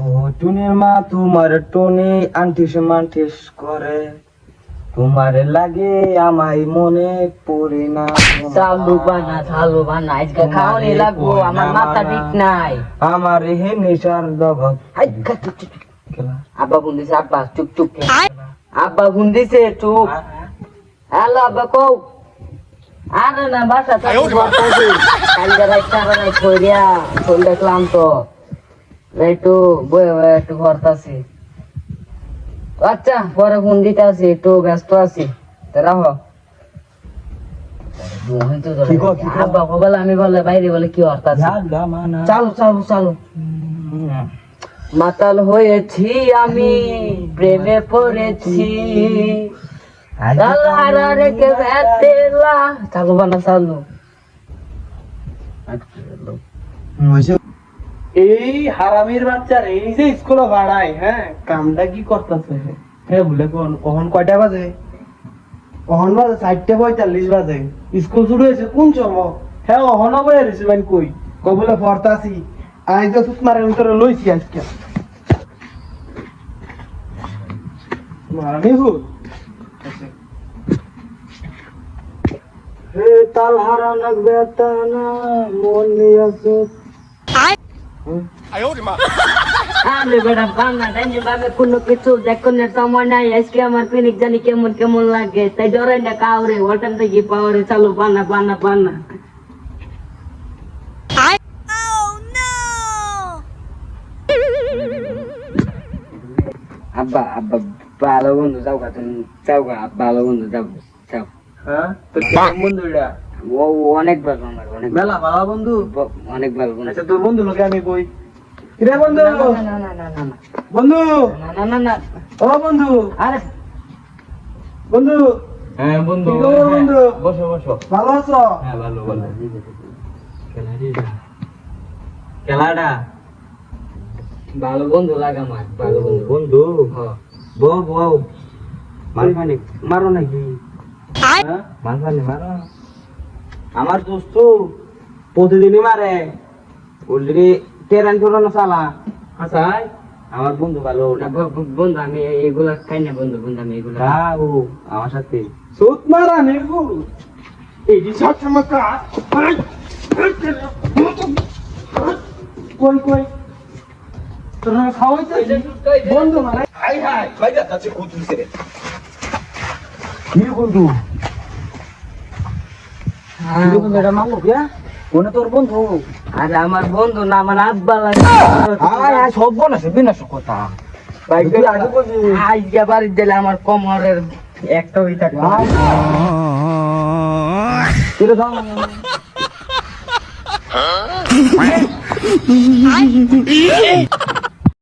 ও টুনির মা তোমার টুনি আন্টিস মান্টিস করে। তোমার লাগে আমায় মনে পড়ে না। চালু বানা চালু বানা আজকে খাওয়ানি লাগবো আমার মাথা ঠিক নাই। আমার হে নিশার চুপ। আব্বা ফোন দিছে আব্বা চুপ চুপ। আব্বা ফোন দিছে চুপ হ্যালো আব্বা কও। আরে না বাসা কালকে রাইতে আর নাই কইরা দেখলাম তো একটু বয়ে বয়ে একটু ঘরতাছি। আচ্ছা পরে ফোন দিতে আছি একটু ব্যস্ত আছি। রাখো। কি কও, কি কও? আব্বা বলে আমি বলে বাইরে বলে কি চালু চালু চালু। মাতাল হয়েছি আমি প্রেমে পড়েছি। চালু বানা চালু। এই হারামির বাচ্চার, এই যে স্কুলে ভাড়ায় হ্যাঁ? কামটা কি করতেছে? হ্যাঁ বলে কখন কয়টা বাজে? কখন বাজে চারটে পঁয়তাল্লিশ বাজে। স্কুল শুরু হয়েছে কোন সময়? হ্যাঁ অহন বয়ে রয়েছে মানে কই? কবলে পড়তাছি। আজ তো সুত ভিতরে লইছি আজকে। মারানি হুল হে তাল হারানক বেতানা মন নিয়াছে আরে বেটা বাংলা জানি ভাবে কোনো কিছু দেখনের সময় নাই আজকে আমার পিনিক জানি কেমন কেমন লাগে তাই ডরাই না কাউরে ওটান থেকে পাওয়ারে চালু বানা বানা বানা আব্বা আব্বা ভালো বন্ধু যাও গা তুমি যাও গা ভালো বন্ধু যাও যাও হ্যাঁ তো কেমন বন্ধু এটা ও অনেক ভালো আমার অনেক ভালো। মেলা ভালো বন্ধু? অনেক ভালো বন্ধু। আচ্ছা তোর বন্ধু লোকে আমি কই? কিরে বন্ধু? না না বন্ধু? না না না ও বন্ধু। আরে। বন্ধু? হ্যাঁ বন্ধু। বন্ধু? বসো বসো। ভালো আছো? হ্যাঁ ভালো ভালো। খেলাটা? ভালো বন্ধু লাগে আমার ভালো বন্ধু। বন্ধু? হ্যাঁ। বউ বউ। মালপানি মারো নাকি? হ্যাঁ? মালপানি মারো। আমার দোস্ত প্রতিদিনই মারে। অলরেডি টেরান টোরানো চালা হাসাই আমার বন্ধু ভালো বন্ধু আমি এগুলা খাই না বন্ধু বন্ধু আমি এগুলা খাও আমার সাথে। সুত মারা নেবু। এই যে সব কই কই? তোর খাওয়াইতে বন্ধু মারা হাই হাই কাছে কুতুছে রে কি বন্ধু? মামু বিয়া? কোনে তোর বন্ধু? আরে আমার বন্ধু না আমার আব্বা লাগে। সব বোন আছে বিনাশ কথা। আজকে বাড়ির দিলে আমার কোমরের একটা হই থাকে দাও।